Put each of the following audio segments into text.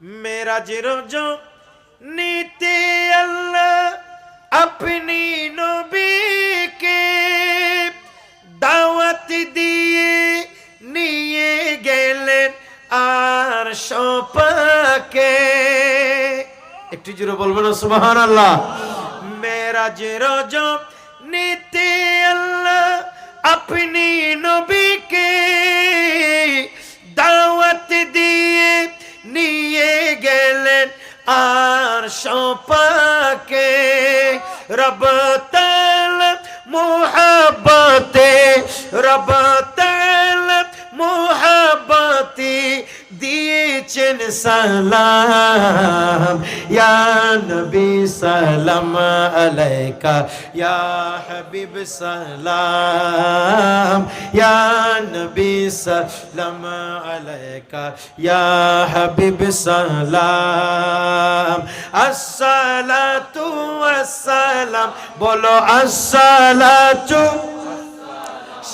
মেরাজের নীতি আল্লাহ আপনি নবীকে দাওয়াত দিয়ে নিয়ে গেলেন আর সোপাকে একটু জোরে বলব না সুবহান আল্লাহ মেরাজের নীতি আল্লাহ আপনি নবীকে সোপাকে রব তাল মোহাবতে দিয়েছেন সালাম ইয়া নবী সালাম আলাইকা ইয়া হাবিব সালাম ইয়া নবী সালাম আলাইকা ইয়া হাবিব সালাম আসসালাতু আসসালাম বলো আসসালাতু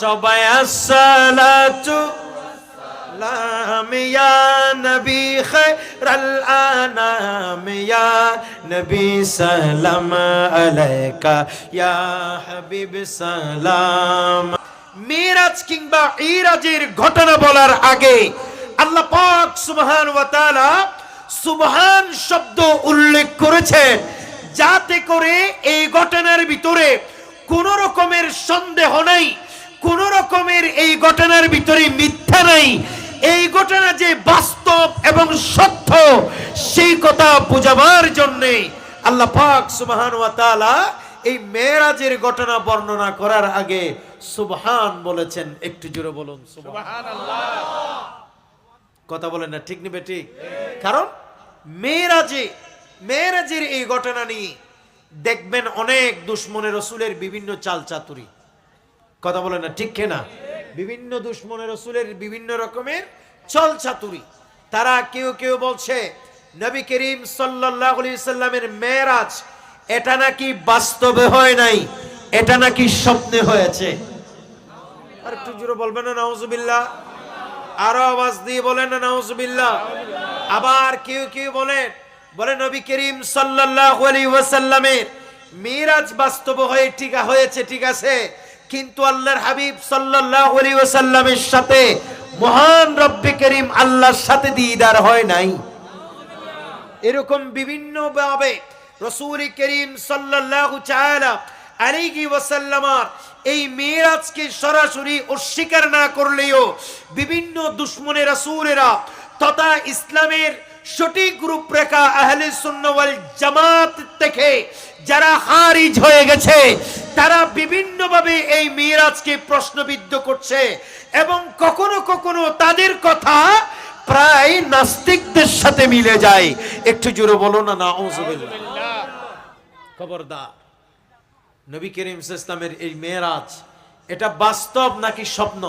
সবাই আসসালাতু সালাম ইয়া নবী খায়রাল আনাম ইয়া নবী সালাম আলাইকা ইয়া হাবিব সালাম মিরাজ কিংবা ইরাজের ঘটনা বলার আগে আল্লাহ পাক সুবহান ওয়া তাআলা সুবহান শব্দ উল্লেখ করেছেন যাতে করে এই ঘটনার ভিতরে কোন রকমের সন্দেহ নাই, কোন রকমের এই ঘটনার ভিতরে মিথ্যা নাই। এই ঘটনা যে বাস্তব এবং সত্য, সেই কথা বোঝাবার জন্য আল্লাহ পাক সুবহান ওয়া তাআলা এই মেরাজের ঘটনা বর্ণনা করার আগে সুবহান বলেছেন। একটু জোরে বলুন সুবহান কথা বলেন না, ঠিক নেবে, ঠিক। কারণ মেয়েরাজে, মেয়েরাজের এই ঘটনা নিয়ে দেখবেন অনেক দুশ্মনের রসুলের বিভিন্ন চাল চাতুরি। কথা বলেন না, ঠিক না বিভিন্ন দুশ্মনের রসুলের বিভিন্ন রকমের চল চাতুরি তারা কেউ কেউ বলছে, নবী করিম সাল্লাহ সাল্লামের মেয়েরাজ, এটা নাকি বাস্তবে হয় নাই? এটা নাকি স্বপ্নে হয়েছে? আর একটু জোরে বলবেন না, নাউজুবিল্লাহ। আরও আওয়াজ দিয়ে বলেন না, নাউজুবিল্লাহ। আবার কেউ কেউ বলেন, বলে, নবী করিম সাল্লাল্লাহু আলাইহি ওয়াসাল্লামের মিরাজ বাস্তব হয়ে, ঠিক হয়েছে, ঠিক আছে। কিন্তু আল্লাহর হাবিব সাল্লাল্লাহু আলাইহি ওয়াসাল্লামের সাথে মহান রব্বে করিম আল্লাহর সাথে দিদার হয় নাই। এরকম বিভিন্ন ভাবে রসুল করিম সাল্লাল্লাহু তাআলা আলাইহি ওয়াসাল্লামার এই মিরাজকে সরাসরি অস্বীকার না করলেও বিভিন্ন দুশ্মনের রাসূলেরা তথা ইসলামের সঠিক রূপরেখা আহলে সুন্নাহ ওয়াল জামাত থেকে যারা হারিজ হয়ে গেছে, তারা বিভিন্নভাবে এই মিরাজকে প্রশ্নবিদ্ধ করছে এবং কখনো কখনো তাদের কথা প্রায় নাস্তিকদের সাথে মিলে যায়। একটু জোরে বলো না না খবরদার, নবী করিম ইসলামের এই মেয়েরাজ এটা বাস্তব নাকি স্বপ্ন?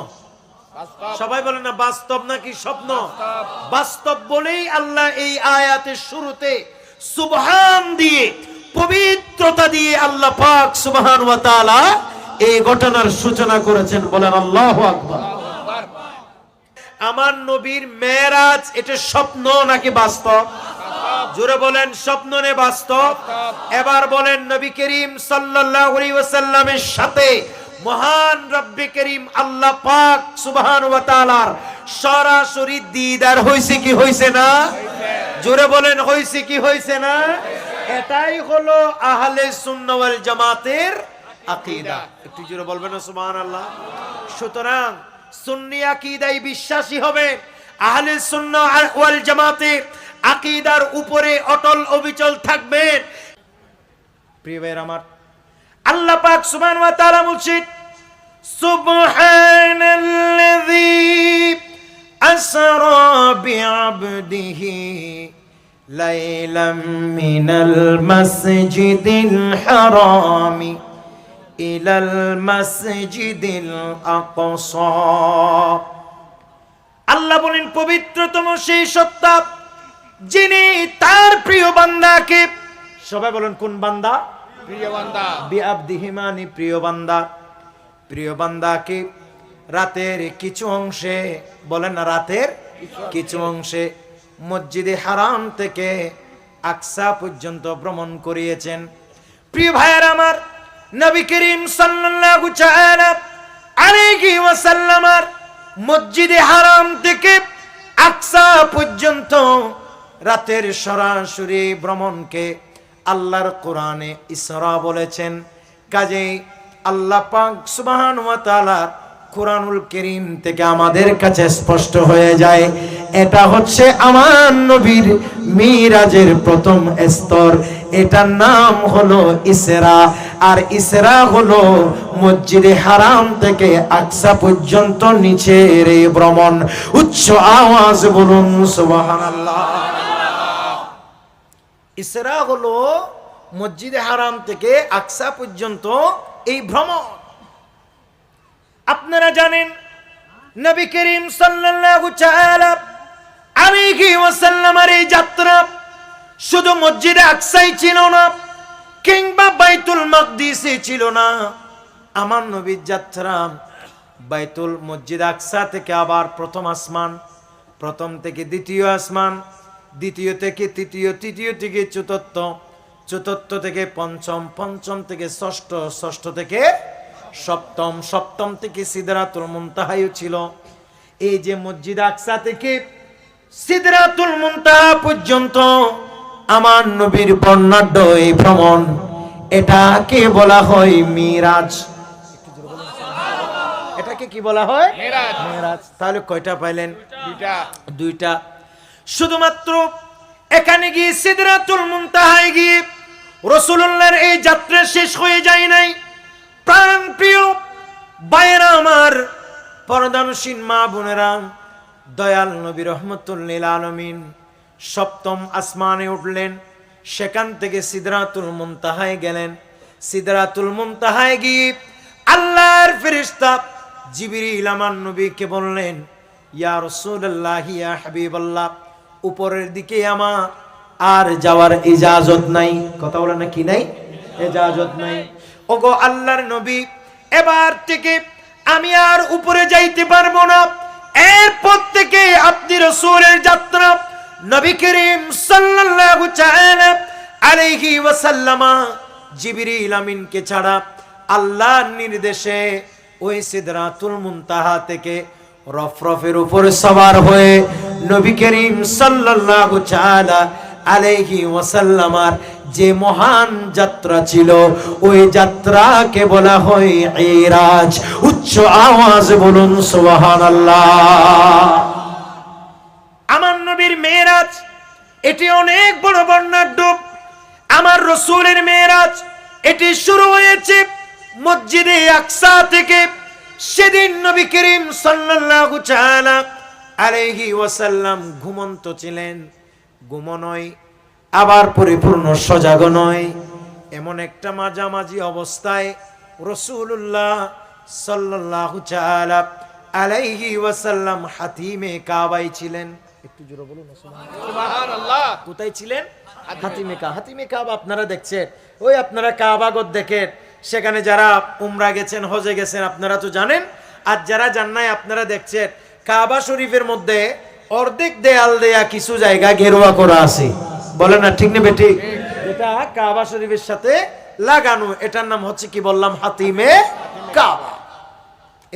সবাই বলে না বাস্তব নাকি স্বপ্ন? বাস্তব। বলেই আল্লাহ এই আয়াতের শুরুতে সুবহান দিয়ে পবিত্রতা দিয়ে আল্লাহ পাক সুবহান ওয়া তাআলা এই ঘটনার সূচনা করেছেন বলেন আল্লাহু আকবার। আমার নবীর মেরাজ এটা স্বপ্ন নাকি বাস্তব? জোরে বলেন স্বপ্ন নে বাস্তব। এবার বলেন নবী করিম সাল্লাল্লাহু আলাইহি ওয়াসাল্লামের সাথে মহান রব্বে করিম আল্লাহ পাক সুবহান ওয়া তাআলার সরাসরি দিদার হইছে কি হইছে না? জোরে বলেন, হইছে কি হইছে না? এটাই হলো আহলে সুন্নাহ ওয়াল জামাতের আকীদা। একটু জোরে বলবেন না, সুবহানাল্লাহ। সুতরাং সুন্নি আকীদায় বিশ্বাসী হবে আহলে সুন্নাহ ওয়াল জামাতের আকীদার উপরে অটল অবিচল থাকবেন। প্রিয় ভাইয়ের, আমার আল্লাহ পাক সুবহানাহু ওয়া তাআলা বলছেন সুবহানাল্লাযী আসরা বিআবদিহি লাইলাম মিনাল মাসজিদিল হারামি ইলাল মাসজিদিল আকসা। আল্লাহ বলেন, পবিত্রতম সেই সত্তা যিনি তার প্রিয় বান্দাকে, সবাই বলেন কোন বান্দা? বিআবদিহিমানি প্রিয় বান্দা। প্রিয় বান্দাকে রাতের কিছু অংশে, বলেন রাতের কিছু অংশে, মসজিদে হারাম থেকে আকসা পর্যন্ত ভ্রমণ করিয়েছেন। প্রিয় ভাইয়ের আমার, নবী করিম সাল্লাল্লাহু তাআলা আলাইহি ওয়াসাল্লামার মসজিদে হারাম থেকে আকসা পর্যন্ত রাতের সরাসরি ভ্রমণকে আল্লাহর কোরআনে ইসরা বলেছেন, কাজেই আল্লাহ পাক সুবহান ওয়া তাআলার কোরআনুল করিম থেকে আমাদের কাছে স্পষ্ট হয়ে যায়, এটা হচ্ছে আমার নবীর মিরাজের প্রথম স্তর, এটার নাম হলো ইসরা, আর ইসরা হলো মসজিদে হারাম থেকে আকসা পর্যন্ত নিচের এই ভ্রমণ, উচ্চ আওয়াজ বলুন সুবহানাল্লাহ। ইসরা হলো মসজিদে হারাম থেকে আকসা পর্যন্ত এই ভ্রমণ। আপনারা জানেন, নবী করিম সাল্লাল্লাহু তাআলা আলাইহি ওয়াসাল্লামের এই যাত্রা শুধু মসজিদে আকসাই ছিল না, কিংবা বাইতুল মাকদিসে ছিল না। আমার নবীর যাত্রা বাইতুল মসজিদ আকসা থেকে আবার প্রথম আসমান, প্রথম থেকে দ্বিতীয় আসমান দ্বিতীয় থেকে তৃতীয় তৃতীয় থেকে চতুর্থ চতুর্থ থেকে পঞ্চম পঞ্চম থেকে ষষ্ঠ ষষ্ঠ থেকে সপ্তম সপ্তম থেকে সিদরাতুল মুনতাহাইও ছিল। এই যে মসজিদ আকসা থেকে সিদরাতুল মুনতাহা পর্যন্ত আমার নবীর বর্ণাঢ্য এই ভ্রমণ এটাকে বলা হয় মিরাজ। এটাকে কি বলা হয়? মেরাজ। মিরাজ। তাহলে কয়টা পাইলেন? দুইটা। দুইটা। শুধুমাত্র এখানে গিয়ে সিদরাতুল মুনতাহায় গিয়ে রসুল্লাহর এই যাত্রা শেষ হয়ে যায় নাই। প্রাণ প্রিয় বাইরা আমার পরদানসীন মা বোনেরা, দয়াল নবী রহমতুল্লিল আলমিন সপ্তম আসমানে উঠলেন, সেখান থেকে সিদরাতুল মুনতাহায় গেলেন। সিদরাতুল মুনতাহায় গিয়ে আল্লাহর ফেরেশতা জিবরিল আমার নবীকে বললেন, ইয়া রাসূলুল্লাহ, ইয়া হাবিবাল্লাহ উপরের দিকে আমার, আর যাওয়ার ইজাজত নাই। কথা বলে না কি নাই? ইজাজত নাই। ওগো আল্লাহর নবী, এবার থেকে আমি আর উপরে যাইতে পারব না। এরপর থেকে আপনি রসূলের যাত্রা নবী করিম সাল্লাল্লাহু তাআলা আলাইহি ওয়াসাল্লামা জিবরিল আমিনকে ছাড়া আল্লাহর নির্দেশে ওই সিদরাতুল মুনতাহা থেকে রফরফের উপর সবার হয়ে নবী করিম সাল্লাল্লাহু তাআলা আলাইহি ওয়াসাল্লামার যে মহান যাত্রা ছিল, ওই যাত্রাকে বলা হয় ইরাজ। উচ্চ আওয়াজ বলুন, সুবহানাল্লাহ। আমার নবীর মেয়েরাজ, এটি অনেক বড় বর্ণাঢ্য। আমার রসুলের মেয়েরাজ, এটি শুরু হয়েছে মসজিদে আকসা থেকে। সেদিন নবী করিম সাল্লাল্লাহু তাআলা আলাইহি ওয়াসাল্লাম ঘুমন্ত ছিলেন। ঘুম নয় আবার পরিপূর্ণ সজাগ নয়। এমন একটা মাঝামাঝি অবস্থায় রসুল্লাহ সাল্লাল্লাহু তাআলা আলাইহি ওয়াসাল্লাম হাতিমে কাবাই ছিলেন। একটু জোরে বলুন কোথায় ছিলেন? হাতিমে কা হাতিমে কাবা আপনারা দেখছেন। ওই আপনারা কাবাগত দেখেন। সেখানে যারা উমরা গেছেন হজে গেছেন আপনারা তো জানেন। আর যারা যান নাই আপনারা দেখছেন। কাবা শরীফের মধ্যে অর্ধেক দেয়াল দেয়া কিছু জায়গা গেরুয়া করা আছে। বলে না ঠিক নেবে ঠিক? এটা কাবা শরীফের সাথে লাগানো। এটার নাম হচ্ছে কি বললাম? হাতিমে কাবা।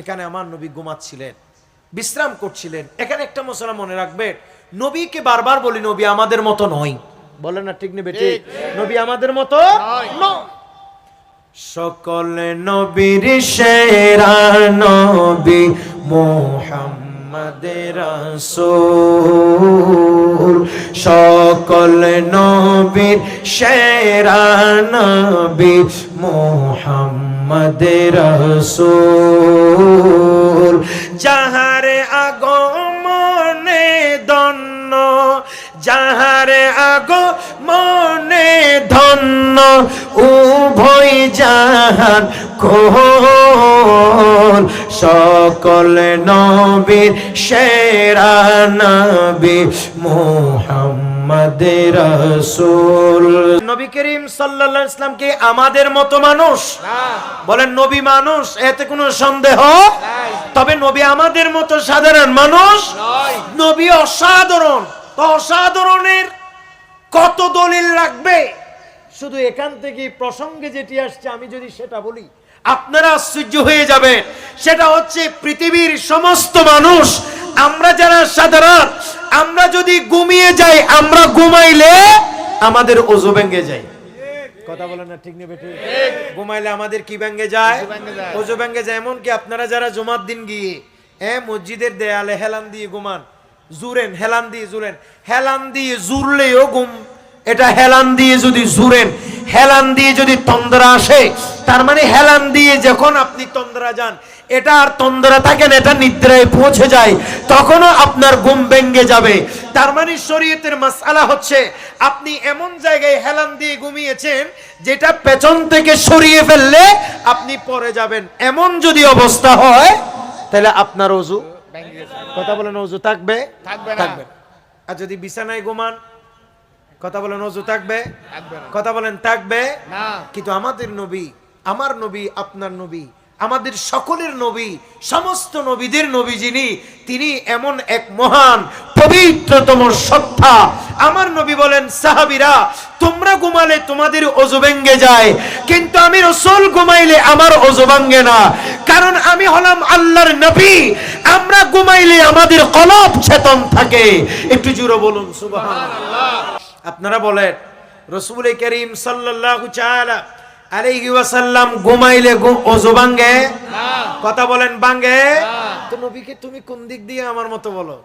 এখানে আমার নবী ঘুমাচ্ছিলেন বিশ্রাম করছিলেন। এখানে একটা মশলা মনে রাখবেন নবীকে বারবার বলি নবী আমাদের মতো নয়। বলেন না ঠিক নেবে ঠিক? নবী আমাদের মতো। সকল নবীর সেরা নবী মোহাম্মদ রাসূল সকল নবীর সেরা নবী মোহাম্মদ রাসূল। যাহারে আগমনে দন্ন যাহারে আগমনে ধন্য উভয় জাহান কোল সকল নবীর সেরা নবী মোহাম্মদ রসুল। নবী করিম সাল্লাল্লাহু আলাইহি ইসলামকে আমাদের মতো মানুষ? বলেন নবী মানুষ এতে কোনো সন্দেহ? তবে নবী আমাদের মতো সাধারণ মানুষ? নবী অসাধারণ। অসাধারণের কত দলিল লাগবে? শুধু এখান থেকে প্রসঙ্গে যেটি আসছে আমি যদি সেটা বলি আপনারা আশ্চর্য হয়ে যাবে সেটা হচ্ছে পৃথিবীর সমস্ত মানুষ আমরা যারা সাধারণ আমরা যদি ঘুমিয়ে যাই আমরা ঘুমাইলে আমাদের ওজু ভেঙে যায়। কথা বলেন না ঠিক নেবে ঘুমাইলে আমাদের কি ভেঙে যায়? যায়। ভেঙে যায়। এমন কি আপনারা যারা জুমার দিন গিয়ে হ্যাঁ মসজিদের দেয়ালে হেলান দিয়ে ঘুমান জুরেন হেলান দিয়ে জুরেন হেলান দিয়ে জুরলেও ঘুম এটা হেলান দিয়ে যদি জুরেন হেলান দিয়ে যদি তন্দ্রা আসে তার মানে হেলান দিয়ে যখন আপনি তন্দ্রা যান এটা আর তন্দ্রা থাকেন এটা নিদ্রায় পৌঁছে যায় তখনও আপনার ঘুম ভেঙে যাবে। তার মানে শরীয়তের মাসালা হচ্ছে আপনি এমন জায়গায় হেলান দিয়ে ঘুমিয়েছেন যেটা পেছন থেকে সরিয়ে ফেললে আপনি পরে যাবেন। এমন যদি অবস্থা হয় তাহলে আপনার অজু কথা বলেন অজু থাকবে? থাকবে থাকবে। আর যদি বিছানায় ঘুমান কথা বলেন অজু থাকবে। কথা বলেন থাকবে? না। কিন্তু আমাদের নবী আমার নবী আপনার নবী আমাদের সকলের নবী সমস্ত নবীদের নবী যিনি তিনি এমন এক মহান পবিত্রতম সত্তা। আমার নবী বলেন সাহাবিরা তোমরা ঘুমালে তোমাদের অজু ভেঙ্গে যায় কিন্তু আমি রসুল ঘুমাইলে আমার অজু ভাঙ্গে না। কারণ আমি হলাম আল্লাহর নবী আমরা ঘুমাইলে আমাদের কলব চেতন থাকে। একটু জুড়ে বলুন সুবহানাল্লাহ। আপনারা বলেন রসুল করিম আলাইহি ওয়াসাল্লাম ঘুমাইলে ঘুম ওযু কথা বলেন তো নবীকে তুমি কোন দিক দিয়ে আমার মতো বলো?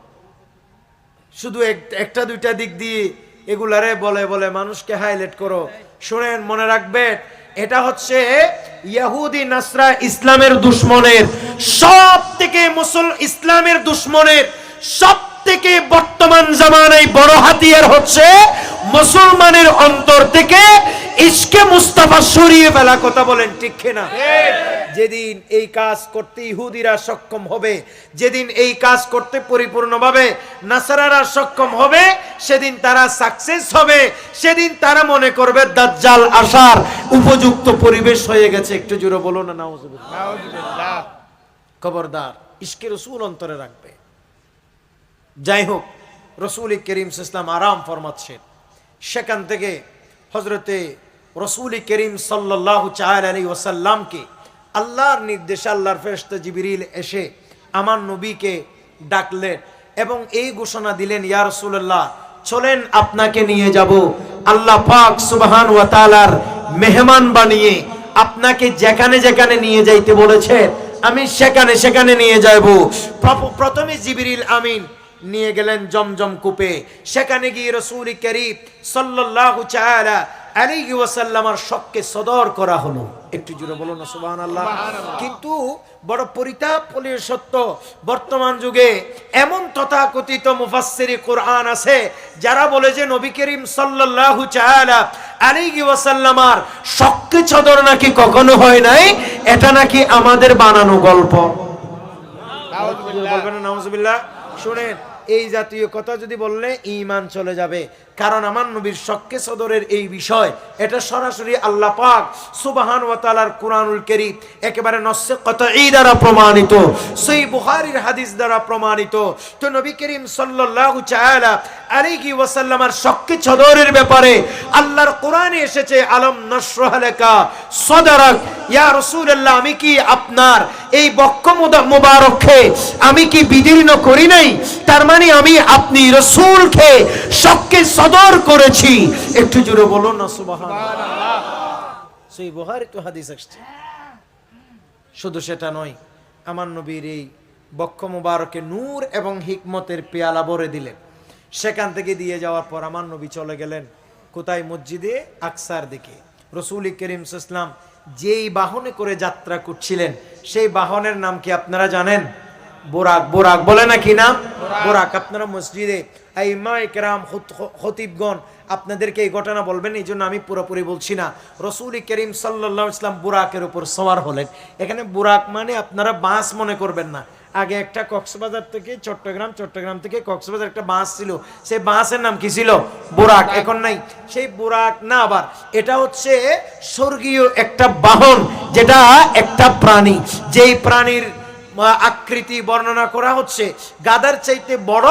শুধু একটা দুইটা দিক দিয়ে এগুলারে বলে বলে মানুষকে হাইলাইট করো। শুনেন মনে রাখবেন এটা হচ্ছে ইয়াহুদি নাসরা ইসলামের দুশ্মনের সব থেকে মুসল ইসলামের দুশ্মনের সব থেকে বর্তমান জামানায় বড় হাতিয়ার হচ্ছে মুসলমানের অন্তর থেকে ইসকে মুস্তাফা সরিয়ে ফেলা কথা বলেন ঠিক না যেদিন এই কাজ করতে ইহুদিরা সক্ষম হবে যেদিন এই কাজ করতে পরিপূর্ণভাবে নাসারারা সক্ষম হবে সেদিন তারা সাকসেস হবে সেদিন তারা মনে করবে দাজ্জাল আসার উপযুক্ত পরিবেশ হয়ে গেছে। একটু জোরে বলো না নাউজুবিল্লাহ। খবরদার ইসকে রসুল অন্তরে রাখবে। যাই হোক রসুল করিম ইসলাম আরাম ফরমাচ্ছেন সেখান থেকে হজরতে রসুল করিম সাল্লাহ চার আলী ওসাল্লামকে আল্লাহর নির্দেশে আল্লাহর ফেরস্ত জিবিরিল এসে আমার নবীকে ডাকলেন এবং এই ঘোষণা দিলেন, ইয়া রসুল্লাহ চলেন আপনাকে নিয়ে যাব। আল্লাহ পাক সুবহান ওয়া তাআলার মেহমান বানিয়ে আপনাকে যেখানে যেখানে নিয়ে যাইতে বলেছে আমি সেখানে সেখানে নিয়ে যাব প্রথমে জিবিরিল আমিন নিয়ে গেলেন জমজম কূপে। সেখানে গিয়ে রসুল করিম আলাইহি ওয়াসাল্লামার শখকে সদর করা হলো। একটু জুড়ে বলুন না সুবহানাল্লাহ। কিন্তু বড় পরিতাপ বলে সত্য বর্তমান যুগে এমন তথাকথিত মুফাসসিরি কোরআন আছে যারা বলে যে নবী করিম সাল্লাল্লাহু তাআলা আলাইহি ওয়াসাল্লামার শখকে সদর নাকি কখনো হয় নাই এটা নাকি আমাদের বানানো গল্প। বলবেন নাউজুবিল্লাহ। শুনেন এই জাতীয় কথা যদি বললে ইমান চলে যাবে। কারণ আমার নবীর শক্কে সদরের এই বিষয়, এটা সরাসরি আল্লাহ পাক সুবহান ওয়া তাআলার কুরআনুল কারীম একেবারে নসে কতঈ দ্বারা প্রমাণিত সহিহ বুখারীর হাদিস দ্বারা প্রমাণিত। তো নবী করিম সাল্লাল্লাহু তাআলা আলাইহি ওয়াসাল্লামার শক্কে সদরের ব্যাপারে আল্লাহর কোরআনে এসেছে, আলম নশরাহ লাকা সদরাক, ইয়া রাসূলুল্লাহ, আমি কি আপনার এই বক্ষ মুবারককে আমি কি বিদীর্ণ করি নাই? তার মানে আমি আপনি রসুলকে শখকে সদর করেছি। একটু জুড়ে বলুন না তো হাদিস আসছে। শুধু সেটা নয়, আমার নবীর এই বক্ষ মুবারকে নূর এবং হিকমতের পেয়ালা ভরে দিলেন। সেখান থেকে দিয়ে যাওয়ার পর আমার নবী চলে গেলেন কোথায়? মসজিদে আকসার দিকে। রসুল করিম ইসলাম যেই বাহনে করে যাত্রা করছিলেন, সেই বাহনের নাম কি আপনারা জানেন? বোরাক বোরাক বলে না কি নাম? বোরাক। আপনারা মসজিদে এই মা একরাম খতিবগণ আপনাদেরকে এই ঘটনা বলবেন এই জন্য আমি পুরোপুরি বলছি না। রসুল করিম সাল্লাহ ইসলাম বুরাকের উপর সওয়ার হলেন। এখানে বুরাক মানে আপনারা বাঁশ মনে করবেন না। আগে একটা কক্সবাজার থেকে চট্টগ্রাম চট্টগ্রাম থেকে কক্সবাজার একটা বাঁশ ছিল। সেই বাঁশের নাম কি ছিল? বুরাক। এখন নাই। সেই বুরাক না আবার এটা হচ্ছে স্বর্গীয় একটা বাহন যেটা একটা প্রাণী। যেই প্রাণীর আকৃতি বর্ণনা করা হচ্ছে। গাদার চাইতে বড়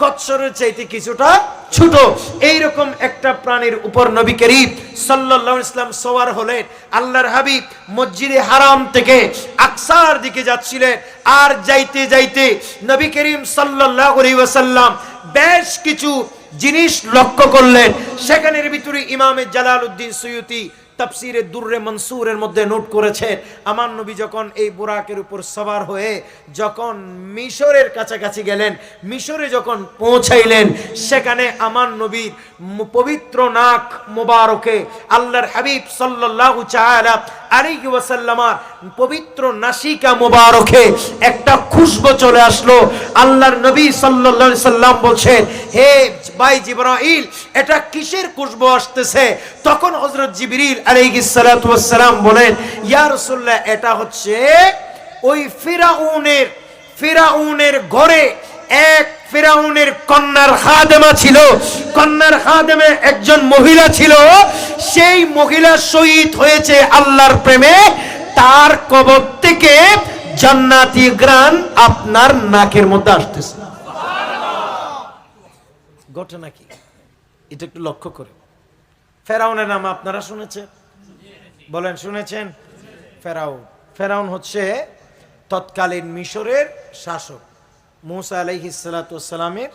কচ্ছরের চাইতে কিছুটা ছোট। এইরকম একটা প্রাণীর উপর নবী করিম আলাইহি ইসলাম সওয়ার হলেন। আল্লাহর হাবিব মসজিদে হারাম থেকে আকসার দিকে যাচ্ছিলেন। আর যাইতে যাইতে নবী করিম আলাইহি ওয়াসাল্লাম বেশ কিছু জিনিস লক্ষ্য করলেন। সেখানের ভিতরে ইমামে জালালউদ্দিন সুয়ুতি তাফসিরে দুর্রে মনসুরের মধ্যে নোট করেছেন আমার নবী যখন এই বোরাকের উপর সবার হয়ে যখন মিশরের কাছাকাছি গেলেন, মিশরে যখন পৌঁছাইলেন, সেখানে আমার নবীর পবিত্র নাক মোবারকে আল্লাহর হাবিব সাল্লাহ আলাইহি ওয়াসাল্লামার পবিত্র নাসিকা মোবারকে একটা খুশবু চলে আসলো। আল্লাহর নবী সাল্লাল্লাহু আলাইহি সাল্লাম বলছেন, হে ভাই জিবরাইল, এটা কিসের খুশবু আসতেছে? তখন হযরত জিবরিল আলাইহিস সালাতু ওয়াস সালাম বলেন, ইয়া রাসূলুল্লাহ, এটা হচ্ছে ওই ফিরাউনের ফিরাউনের ঘরে এক ফিরাউনের কন্যার খাদেমা ছিল। কন্যার খাদেমে একজন মহিলা ছিল। সেই মহিলা শহীদ হয়েছে আল্লাহর প্রেমে। তার কবর থেকে জান্নাতি গ্রান আপনার নাকের মধ্যে আসতেছে। ঘটনা কি? এটা একটু লক্ষ্য করে। ফেরাউনের নাম আপনারা শুনেছেন? বলেন, শুনেছেন? ফেরাউন। ফেরাউন হচ্ছে তৎকালীন মিশরের শাসক। মুসা আলাইহিসালামের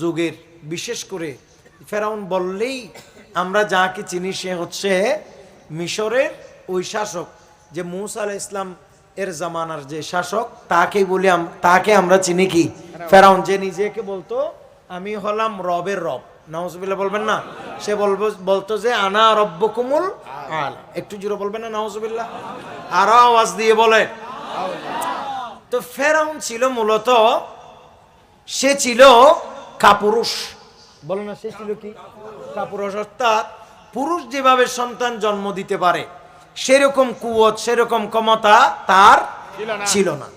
যুগের বিশেষ করে ফেরাউন বললেই আমরা যাকে চিনি সে হচ্ছে মিশরের ওই শাসক যে মুসা আলাহ ইসলাম এর জামানার যে শাসক তাকেই বলি তাকে আমরা চিনি কি? ফেরাউন। যে নিজেকে বলতো আমি হলাম রবের রব। নাউজুবিল্লাহ বলবেন না। সে বলব বলতো যে আনা রব্বকুমুল আল। একটু জোরে বলবেন না নাউজুবিল্লাহ? আরও আওয়াজ দিয়ে বলে তো ফেরাউন ছিল মূলত সে ছিল কাপুরুষ। বলো না সে ছিল কি? কাপুরুষ অর্থাৎ পুরুষ যেভাবে সন্তান জন্ম দিতে পারে সেরকম কুয়ত সেরকম ক্ষমতা তার ছিল না।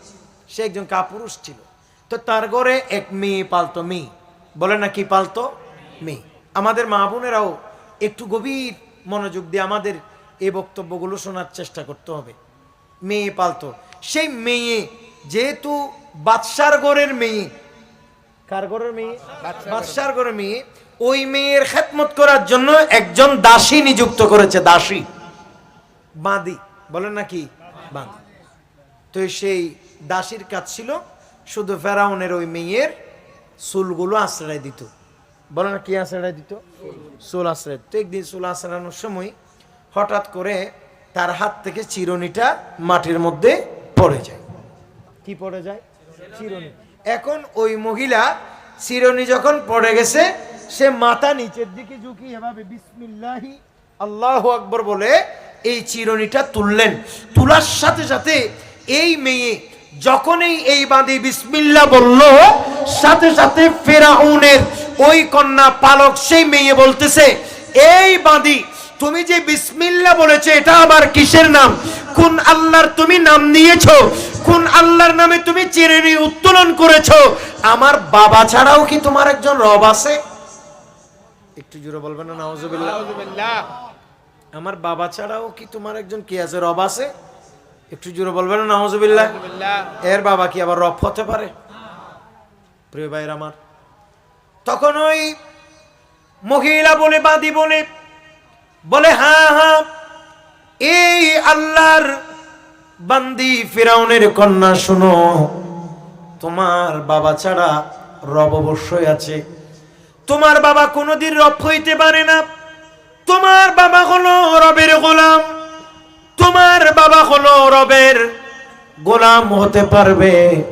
সে একজন কাপুরুষ ছিল। তো তার ঘরে এক মেয়ে পালতো মেয়ে। বলে না কি পালতো? মেয়ে। আমাদের মা বোনেরাও একটু গভীর মনোযোগ দিয়ে আমাদের এই বক্তব্যগুলো শোনার চেষ্টা করতে হবে। মেয়ে পালতো। সেই মেয়ে যেহেতু বাদশার ঘরের মেয়ে। কার ঘরের মেয়ে? বাদশার ঘরের মেয়ে। ওই মেয়ের খেদমত করার জন্য একজন দাসী নিযুক্ত করেছে দাসী। বাঁদি বলেন নাকি বাঁদি। তো সেই দাসীর কাজ ছিল শুধু ফেরাউনের ওই মেয়ের চুলগুলো আশ্রয় দিত। বলে না কি আশ্রয় দিত? চুল আশ্রয় দিত। তো একদিন চুল আশ্রানোর সময় হঠাৎ করে তার হাত থেকে চিরুনিটা মাটির মধ্যে পড়ে যায়। কি পড়ে যায়? চিরুনি। এখন ওই মহিলা চিরুনি যখন পড়ে গেছে, সে মাথা নিচের দিকে ঝুঁকি এভাবে বিসমিল্লাহি, আল্লাহ আকবর বলে এই চিরুনিটা তুললেন। তোলার সাথে সাথে এই মেয়ে যখনই এই বাঁধি বিসমিল্লা বলল, সাথে সাথে ফেরাউনের ওই কন্যা পালক সেই মেয়ে বলতেছে, এই বাঁধি তুমি যে বিসমিল্লা বলেছে এটা আবার কিসের নাম? কোন আল্লাহর তুমি নাম নিয়েছো? কোন আল্লাহর নামে তুমি চিরুনি উত্তোলন করেছ? আমার বাবা ছাড়াও কি তোমার একজন রব আছে? একটু জোরে বলবেন না নাউজুবিল্লাহ। আমার বাবা ছাড়াও কি তোমার একজন কি আছে রব আছে? একটু জোরে বলবেন না নাউজুবিল্লাহ। এর বাবা কি আবার রব হতে পারে? প্রিয় ভাইয়ের আমার। তখন ওই মহিলা বলে বাদি বলে বলে হ্যাঁ হ্যাঁ এই আল্লাহর বান্দি ফিরাউনের কন্যা, শুনো, তোমার বাবা ছাড়া রব অবশ্যই আছে। তোমার বাবা কোনোদিন রব হইতে পারে না। তোমার বাবা হলো রবের গোলাম। তোমার বাবা হলো রবের গোলাম হতে পারবে।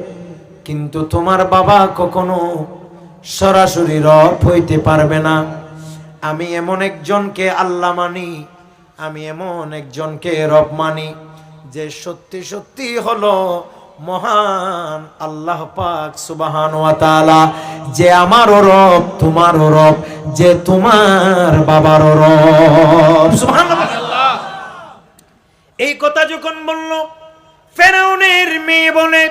কিন্তু তোমার বাবা কখনো সরাসরি রব হইতে পারবে না। আমি এমন একজনকে আল্লাহ মানি, আমি এমন একজনকে রব মানি যে সত্যি সত্যি হলো মহান আল্লাহ পাক সুবাহান যে আমারও রব, তোমারও রব, যে তোমার বাবারও রব। সুবহানাল্লাহ। এই কথা যখন বলল, ফেরাউনের মেয়ে বলে,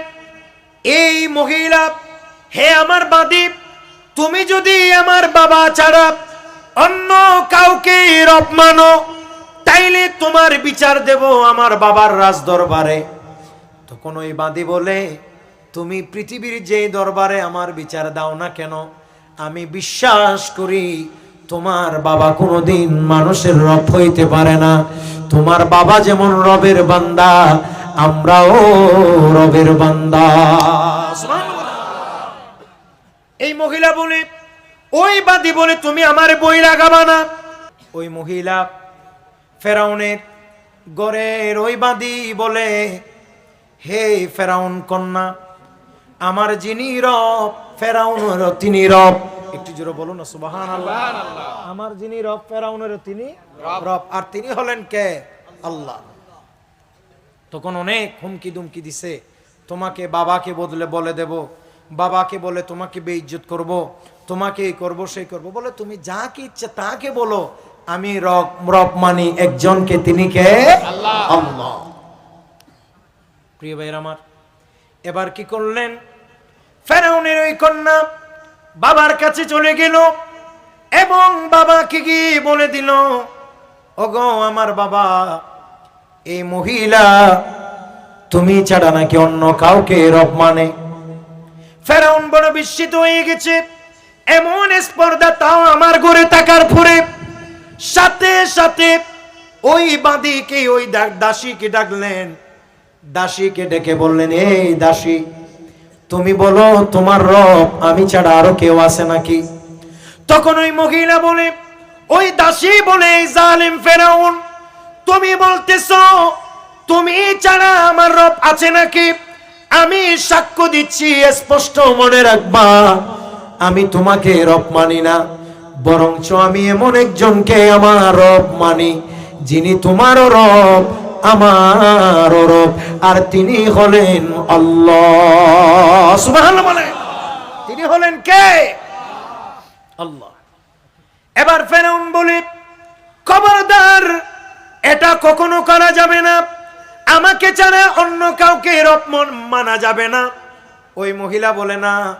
এই মহিলা, হে আমার বাদী, তুমি যদি আমার বাবা ছাড়া অন্য কাউকে রব মানো, তাইলে তোমার বিচার দেব আমার বাবার রাজ দরবারে তখন ওই বাদী বলে, তুমি পৃথিবীর যে দরবারে আমার বিচার দাও না কেন, আমি বিশ্বাস করি তোমার বাবা কোনোদিন মানুষের রব হইতে পারে না। তোমার বাবা যেমন রবের বান্দা, আমরাও রবের বান্দা। এই মহিলা বলে ওই বাদী বলে তুমি আমার বই লাগাবা না। ওই মহিলা ফেরাউনের গড়ের ওই বাদী বলে হে ফেরাউন কন্যা আমার যিনি রব ফেরাউনের তিনি রব। একটু জোরে বলুন না সুবাহান আল্লাহ আমার যিনি রব ফেরাউনের তিনি রব। আর তিনি হলেন কে? আল্লাহ। তখন অনেক হুমকি দুমকি দিছে। তোমাকে বাবাকে বদলে বলে দেব। বাবাকে বলে তোমাকে বেইজ্জত করব। তোমাকে এই করব সেই করব। বলে তুমি যা কি ইচ্ছে তাকে বলো আমি রব রব মানি একজনকে তিনি কে? আল্লাহ। প্রিয় ভাইয়ের আমার এবার কি করলেন? ফেরাউনের ওই কন্যা বাবার কাছে চলে গেল এবং বাবাকে গিয়ে বলে দিল ওগো আমার বাবা এই মহিলা তুমি ছাড়া নাকি অন্য কাউকে রব মানে? ফেরাউন বড় বিস্মিত হয়ে গেছে। এমন স্পর্ধা তাও আমার ঘরে তাকার পরে সাথে সাথে ওই বাঁদিকে ওই দাসীকে ডাকলেন। দাসীকে ডেকে বললেন, এই দাসী, তুমি বলো তোমার রব আমি ছাড়া আরও কেউ আছে নাকি? তখন ওই মহিলা বলে, ওই দাসী বলে জালিম ফেরাউন, তুমি বলতেছ, তুমি ছাড়া আমার রব আছে নাকি? আমি সাক্ষ্য দিচ্ছি, স্পষ্ট মনে রাখবা। আমি তোমাকে রব মানি না, বরঞ্চ আমি এমন একজনকে আমার রব মানি, যিনি তোমারও রব, আমারও রব, আর তিনি হলেন আল্লাহ। তিনি হলেন কে? আল্লাহ। এবার ফেরাউন বলে, খবরদার, এটা কখনো করা যাবে না। আমাকে ছাড়া অন্য কাউকে রব মানা যাবে না। ওই মহিলা বলে, না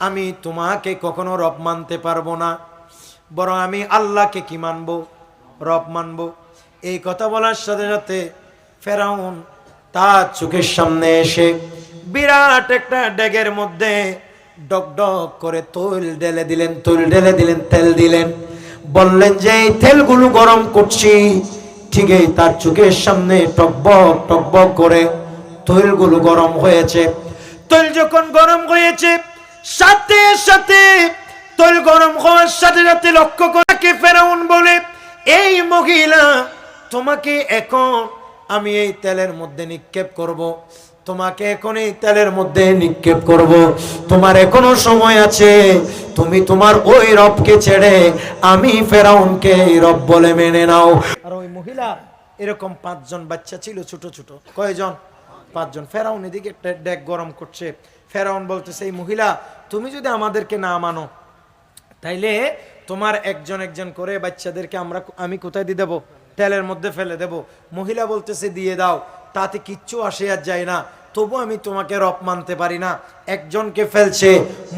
আমি তোমাকে কখনো রব মানতে পারব না, বরং আমি আল্লাহকে কি মানবো? রব মানবো। এই কথা বলার সাথে সাথে ফেরাউন তার চোখের সামনে এসে বিরাট একটা ডেগের মধ্যে ডক ডক করে তৈল ঢেলে দিলেন, তৈল ঢেলে দিলেন, তেল দিলেন। বললেন যে, এই তেলগুলো গরম করছি। ঠিকই তার চোখের সামনে টকবক টকবক করে তৈলগুলো গরম হয়েছে। তৈল যখন গরম হয়েছে সাথে সাথে তৈল গরম হওয়ার সাথে সাথে লক্ষ্য করাকে ফেরাউন বলে, এই মহিলা, তোমাকে এখন আমি এই তেলের মধ্যে নিক্ষেপ করব। তোমাকে এখন এই তেলের মধ্যে নিক্ষেপ করব। তোমার এখনও সময় আছে। তুমি তোমার ওই রবকে ছেড়ে আমি ফেরাউনকে এই রব বলে মেনে নাও। আর ওই মহিলা, এরকম পাঁচজন বাচ্চা ছিল, ছোট ছোট। কয়জন? পাঁচজন। ফেরাউন এদিকে ডেক গরম করছে। ফেরাউন বলতেছে, এই মহিলা, তুমি যদি আমাদেরকে না মানো, তাইলে তোমার একজন একজন করে বাচ্চাদেরকে আমরা আমি কোথায় দিয়ে দেবো? তেলের মধ্যে ফেলে দেব। মহিলা বলতেছে, দিয়ে দাও, তাতে কিচ্ছু আসে আর যায় না। তবু আমি তোমাকে রব মানতে পারি না। একজনকে ফেলছে,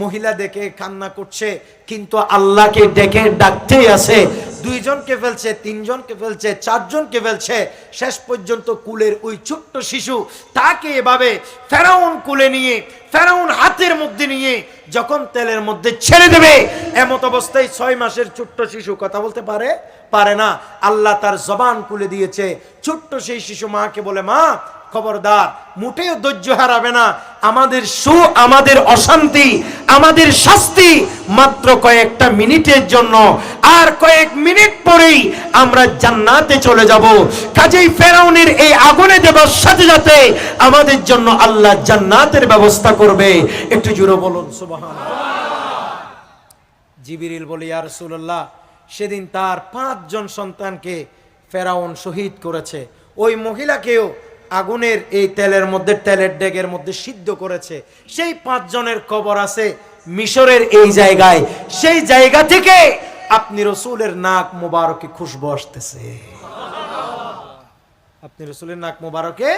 মহিলা দেখে কান্না করছে, কিন্তু আল্লাহকে ডেকে ডাকতেই আছে। দুইজনকে ফেলছে, তিনজনকে ফেলছে, চারজনকে ফেলছে। শেষ পর্যন্ত কুলের ওই ছোট্ট শিশু তাকে এভাবে ফেরাউন কুলে নিয়ে, ফেরাউন হাতের মধ্যে নিয়ে যখন তেলের মধ্যে ছেড়ে দেবে, এমত অবস্থায় ছয় মাসের ছোট্ট শিশু, কথা বলতে পারে? পারে না। আল্লাহ তার জবান কুলে দিয়েছে। ছোট্ট সেই শিশু মাকে বলে, মা খবরদার, মোটেও ধৈর্য হারাবে না। আমাদের সু আমাদের অশান্তি, আমাদের শাস্তি মাত্র কয়েকটা মিনিটের জন্য। আর কয়েক মিনিট পরেই আমরা জান্নাতে চলে যাব। কাজেই ফেরাউনের এই আগুনে দেবার সাথে সাথে আমাদের জন্য আল্লাহ জান্নাতের ব্যবস্থা করবে। একটু জুড়ে বলুন জিবিরিল বলি আর রাসূলুল্লাহ, সেদিন তার পাঁচজন সন্তানকে ফেরাউন শহীদ করেছে। ওই মহিলাকেও আগুনের এই তেলের মধ্যে, তেলের ডেগের মধ্যে সিদ্ধ করেছে। সেই পাঁচজনের কবর আছে মিশরের এই জায়গায়। সেই জায়গা থেকে আপনি রসুলের নাক মোবারকে খুশবু আসতেছে। আপনি রসুলের নাক মোবারকে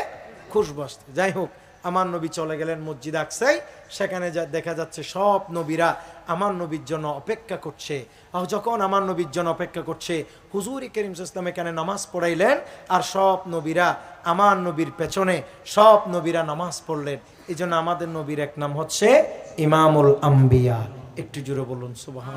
খুশবু আসতে যাই হোক আমার নবী চলে গেলেন মসজিদ আকসাই, সেখানে যা দেখা যাচ্ছে সব নবীরা আমার নবীর জন্য অপেক্ষা করছে। আর যখন আমার নবীর জন্য অপেক্ষা করছে, হুজুর করিম ইসলাম এখানে নামাজ পড়াইলেন আর সব নবীরা আমার নবীর পেছনে সব নবীরা নামাজ পড়লেন। এই জন্য আমাদের নবীর এক নাম হচ্ছে ইমামুল আম্বিয়া। একটু জোরে বলুন সুবাহ